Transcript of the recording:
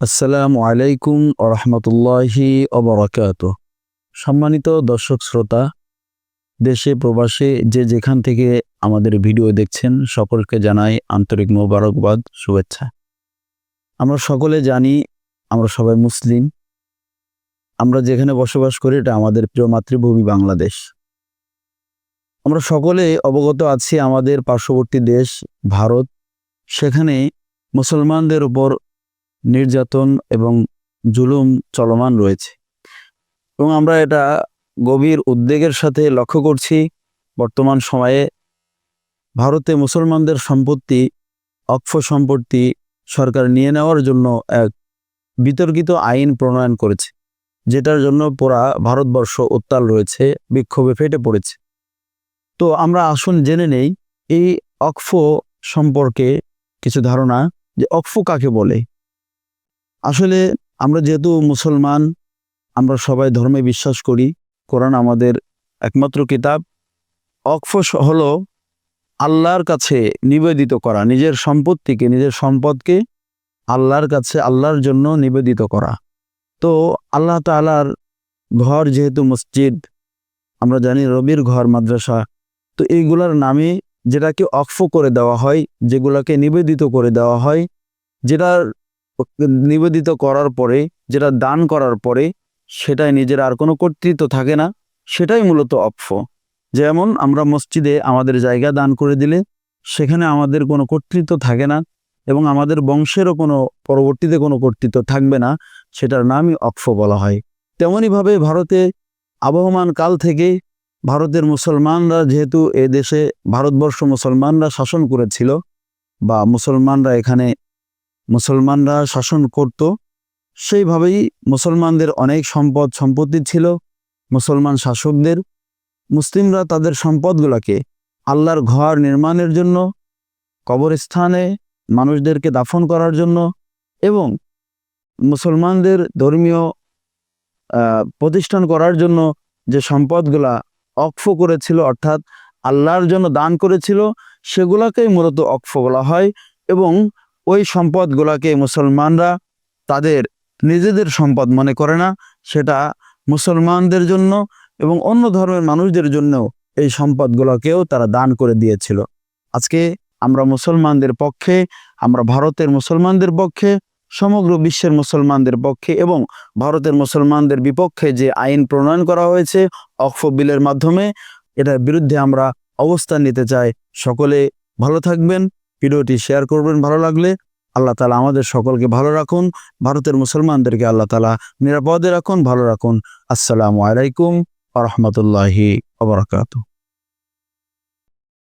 আসসালামু আলাইকুম রহমতুল্লাহি অবরাকাত সম্মানিত দর্শক শ্রোতা, দেশে, প্রবাসে যে যেখান থেকে আমাদের ভিডিও দেখছেন, সকলকে জানাই আন্তরিক মোবারকবাদ, শুভেচ্ছা। আমরা সকলে জানি, আমরা সবাই মুসলিম। আমরা যেখানে বসবাস করি, এটা আমাদের প্রিয় মাতৃভূমি বাংলাদেশ। আমরা সকলে অবগত আছি আমাদের পার্শ্ববর্তী দেশ, ভারত। সেখানে মুসলমানদের উপর নির্যাতন এবং জুলুম চলমান রয়েছে। এবং আমরা এটা গভীর উদ্বেগের সাথে লক্ষ্য করছি, বর্তমান সময়ে ভারতে মুসলমানদের সম্পত্তি, অক্ষ সম্পত্তি সরকার নিয়ে নেওয়ার জন্য এক বিতর্কিত আইন প্রণয়ন করেছে, যেটার জন্য পুরা ভারতবর্ষ উত্তাল রয়েছে, বিক্ষোভে ফেটে পড়েছে। তো আমরা আসুন জেনে নেই, এই অক্ফ সম্পর্কে কিছু ধারণা, যে অক্ফ কাকে বলে? আসলে আমরা যেহেতু মুসলমান, আমরা সবাই ধর্মে বিশ্বাস করি। কোরআন আমাদের একমাত্র কিতাব। অক্ফ হলো আল্লাহর কাছে নিবেদিত করা, নিজের সম্পত্তিকে, নিজের সম্পদকে আল্লাহর কাছে, আল্লাহর জন্য নিবেদিত করা। তো আল্লাহ তাআলার ঘর যেহেতু মসজিদ, আমরা জানি রবির ঘর, মাদ্রাসা। তো এইগুলার নামে যেটাকে অক্ফ করে দেওয়া হয়, যেগুলাকে নিবেদিত করে দেওয়া হয়, যেটার নিবেদিত করার পরে, যেটা দান করার পরে, সেটাই নিজের আর কোনো কর্তৃত্ব থাকে না। সেটাই মূলত অক্ফ যেমন আমরা মসজিদে আমাদের জায়গা দান করে দিলে, সেখানে আমাদের কোনো কর্তৃত্ব থাকে না এবং আমাদের বংশেরও কোনো, পরবর্তীতে কোনো কর্তৃত্ব থাকবে না, সেটার নামই অক্ফ বলা হয়। তেমনইভাবে ভারতে আবহমান কাল থেকে ভারতের মুসলমানরা যেহেতু এ দেশে, ভারতবর্ষ মুসলমানরা শাসন করেছিল বা মুসলমানরা এখানে মুসলমানরা শাসন করত। সেইভাবেই মুসলমানদের অনেক সম্পদ সম্পত্তি ছিল মুসলমান শাসকদের। মুসলিমরা তাদের সম্পদগুলোকে আল্লাহর ঘর নির্মাণের জন্য, কবরস্থানে মানুষদেরকে দাফন করার জন্য এবং মুসলমানদের ধর্মীয় প্রতিষ্ঠান করার জন্য যে সম্পদগুলা অক্ফ করেছিল অর্থাৎ আল্লাহর জন্য দান করেছিল, সেগুলাকেই মূলত অক্ফ বলা হয় এবং ওই সম্পদগুলোকে মুসলমানরা তাদের নিজেদের সম্পদ মনে করে না, সেটা মুসলমানদের জন্য এবং অন্য ধর্মের মানুষদের জন্যও এই সম্পদগুলোকেও তারা দান করে দিয়েছিল। আজকে আমরা মুসলমানদের পক্ষে, আমরা ভারতের মুসলমানদের পক্ষে, সমগ্র বিশ্বের মুসলমানদের পক্ষে এবং ভারতের মুসলমানদের বিপক্ষে যে আইন প্রণয়ন করা হয়েছে অক্ফ বিলের মাধ্যমে, এটার বিরুদ্ধে আমরা অবস্থান নিতে চাই। সকলে ভালো থাকবেন। ভিডিওটি শেয়ার করবেন, ভালো লাগলে আল্লাহ তালা আমাদের সকলকে ভালো রাখুন, ভারতের মুসলমানদেরকে আল্লাহ তালা নিরাপদে রাখুন, ভালো রাখুন। আসসালামু আলাইকুম আ রহমতুল্লাহি আবরকাত